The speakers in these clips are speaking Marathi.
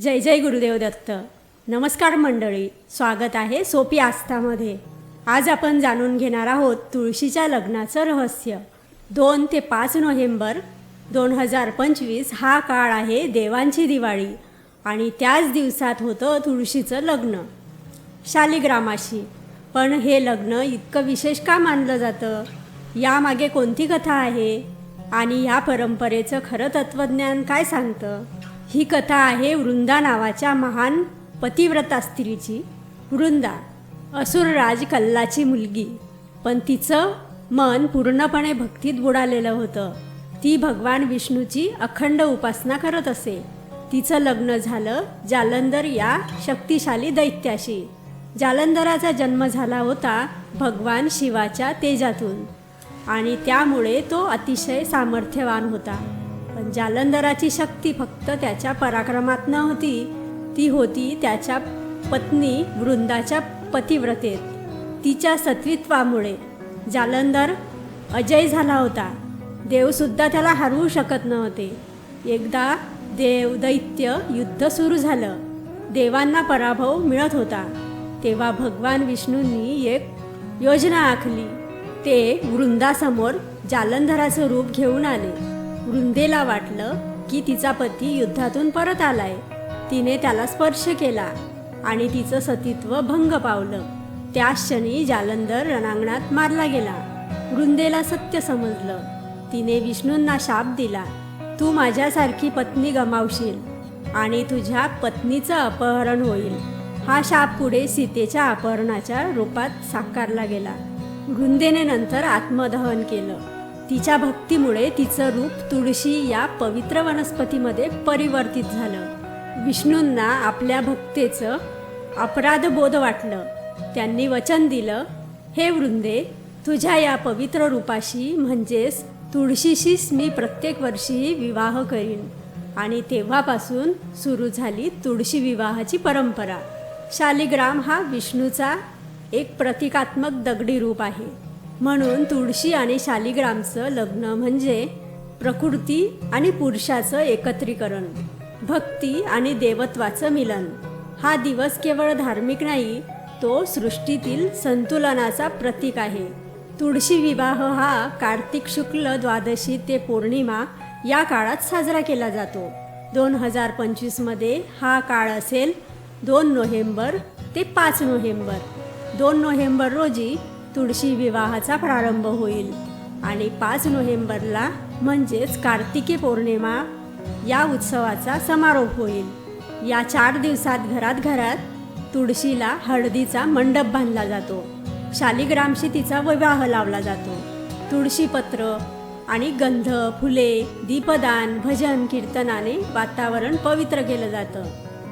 जय जय गुरुदेव दत्त. नमस्कार मंडळी. स्वागत आहे सोपी आस्थामध्ये. आज आपण जाणून घेणार आहोत तुळशीच्या लग्नाचं रहस्य. दोन ते पाच नोव्हेंबर दोन हजार पंचवीस हा काळ आहे देवांची दिवाळी आणि त्याच दिवसात होतं तुळशीचं लग्न. शालिग्रामाशी. पण हे लग्न इतकं विशेष का मानलं जातं? यामागे कोणती कथा आहे? आणि या परंपरेचं खरं तत्त्वज्ञान काय सांगतं? ही कथा आहे वृंदा नावाच्या महान पतिव्रता स्त्रीची. वृंदा असुरराज कल्लाची मुलगी. पण तिचं मन पूर्णपणे भक्तीत बुडालेलं होतं. ती भगवान विष्णूची अखंड उपासना करत असे. तिचं लग्न झालं जालंधर या शक्तिशाली दैत्याशी. जालंधराचा जन्म झाला होता भगवान शिवाच्या तेजातून. आणि त्यामुळे तो अतिशय सामर्थ्यवान होता. पण जालंधराची शक्ती फक्त त्याच्या पराक्रमात नव्हती. ती होती त्याच्या पत्नी वृंदाच्या पतिव्रतेत. तिच्या सत्वित्वामुळे जालंधर अजय झाला होता. देवसुद्धा त्याला हरवू शकत नव्हते. एकदा देव दैत्य युद्ध सुरू झालं. देवांना पराभव मिळत होता. तेव्हा भगवान विष्णूंनी एक योजना आखली. ते वृंदासमोर जालंधराचं रूप घेऊन आले. वृंदेला वाटलं की तिचा पती युद्धातून परत आलाय. तिने त्याला स्पर्श केला आणि तिचं सतीत्व भंग पावलं. त्या क्षणी जालंधर रणांगणात मारला गेला. वृंदेला सत्य समजलं. तिने विष्णूंना शाप दिला. तू माझ्यासारखी पत्नी गमावशील आणि तुझ्या पत्नीचं अपहरण होईल. हा शाप पुढे सीतेच्या अपहरणाच्या रूपात साकारला गेला. वृंदेने नंतर आत्मदहन केलं. तिच्या भक्तीमुळे तिचं रूप तुळशी या पवित्र वनस्पतीमध्ये परिवर्तित झालं. विष्णूंना आपल्या भक्तेचं अपराधबोध वाटलं. त्यांनी वचन दिलं हे वृंदे तुझ्या या पवित्र रूपाशी म्हणजेच तुळशीशीच मी प्रत्येक वर्षी विवाह करीन. आणि तेव्हापासून सुरू झाली तुळशी विवाहाची परंपरा. शालिग्राम हा विष्णूचा एक प्रतिकात्मक दगडी रूप आहे. म्हणून तुळशी आणि शालिग्रामचं लग्न म्हणजे प्रकृती आणि पुरुषाचं एकत्रीकरण भक्ती आणि देवत्वाचं मिलन. हा दिवस केवळ धार्मिक नाही तो सृष्टीतील संतुलनाचा प्रतीक आहे. तुळशी विवाह हा कार्तिक शुक्ल द्वादशी ते पौर्णिमा या काळात साजरा केला जातो. दोन हजार पंचवीसमध्ये हा काळ असेल दोन नोव्हेंबर ते पाच नोव्हेंबर. दोन नोव्हेंबर रोजी तुळशी विवाहाचा प्रारंभ होईल. आणि पाच नोव्हेंबरला म्हणजेच कार्तिकी पौर्णिमा या उत्सवाचा समारोप होईल. या चार दिवसात घरात घरात तुळशीला हळदीचा मंडप बांधला जातो. शालिग्रामशी तिचा विवाह लावला जातो. तुळशीपत्र आणि गंध फुले दीपदान भजन कीर्तनाने वातावरण पवित्र केलं जातं.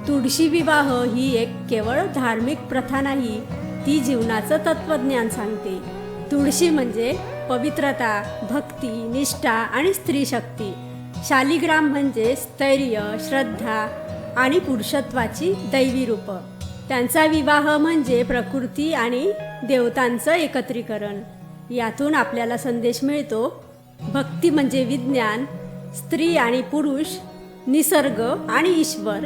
तुळशी विवाह ही एक केवळ धार्मिक प्रथा नाही ती जीवनाचं तत्त्वज्ञान सांगते. तुळशी म्हणजे पवित्रता भक्ती निष्ठा आणि स्त्रीशक्ती. शालिग्राम म्हणजे स्थैर्य श्रद्धा आणि पुरुषत्वाची दैवी रूपं. त्यांचा विवाह म्हणजे प्रकृती आणि देवतांचं एकत्रीकरण. यातून आपल्याला संदेश मिळतो भक्ती म्हणजे विज्ञान स्त्री आणि पुरुष निसर्ग आणि ईश्वर.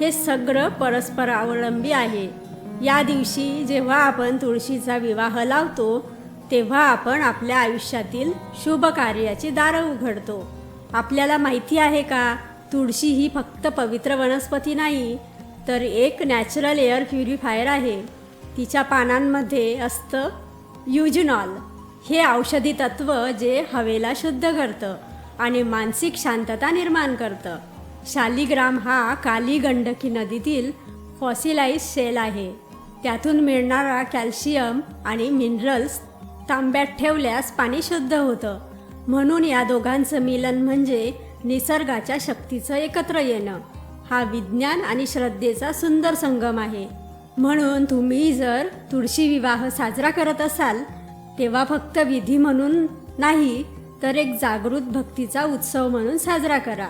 हे सगळं परस्परावलंबी आहे. या दिवशी जेव्हा आपण तुळशीचा विवाह लावतो तेव्हा आपण आपल्या आयुष्यातील शुभ कार्याची दारं उघडतो. आपल्याला माहिती आहे का तुळशी ही फक्त पवित्र वनस्पती नाही तर एक नॅचरल एअर प्युरिफायर आहे. तिच्या पानांमध्ये असतं युजनॉल हे औषधी तत्व जे हवेला शुद्ध करतं आणि मानसिक शांतता निर्माण करतं. शालिग्राम हा काली गंडकी नदीतील फॉसिलाइज शेल आहे. त्यातून मिळणारा कॅल्शियम आणि मिनरल्स तांब्यात ठेवल्यास पाणी शुद्ध होतं. म्हणून या दोघांचं मिलन म्हणजे निसर्गाच्या शक्तीचं एकत्र येणं. हा विज्ञान आणि श्रद्धेचा सुंदर संगम आहे. म्हणून तुम्ही जर तुळशी विवाह साजरा करत असाल तेव्हा फक्त विधी म्हणून नाही तर एक जागृत भक्तीचा उत्सव म्हणून साजरा करा.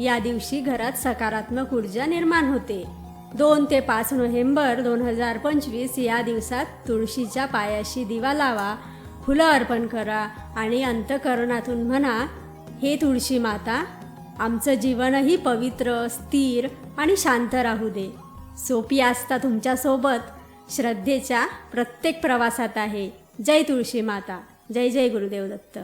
या दिवशी घरात सकारात्मक ऊर्जा निर्माण होते. दोन ते पाच नोव्हेंबर दोन हजार पंचवीस या दिवसात तुळशीच्या पायाशी दिवा लावा फुलं अर्पण करा आणि अंतकरणातून म्हणा हे तुळशी माता आमचं जीवनही पवित्र स्थिर आणि शांत राहू दे. सोपी आस्था तुमच्यासोबत श्रद्धेच्या प्रत्येक प्रवासात आहे. जय तुळशी माता. जय जय गुरुदेव दत्त.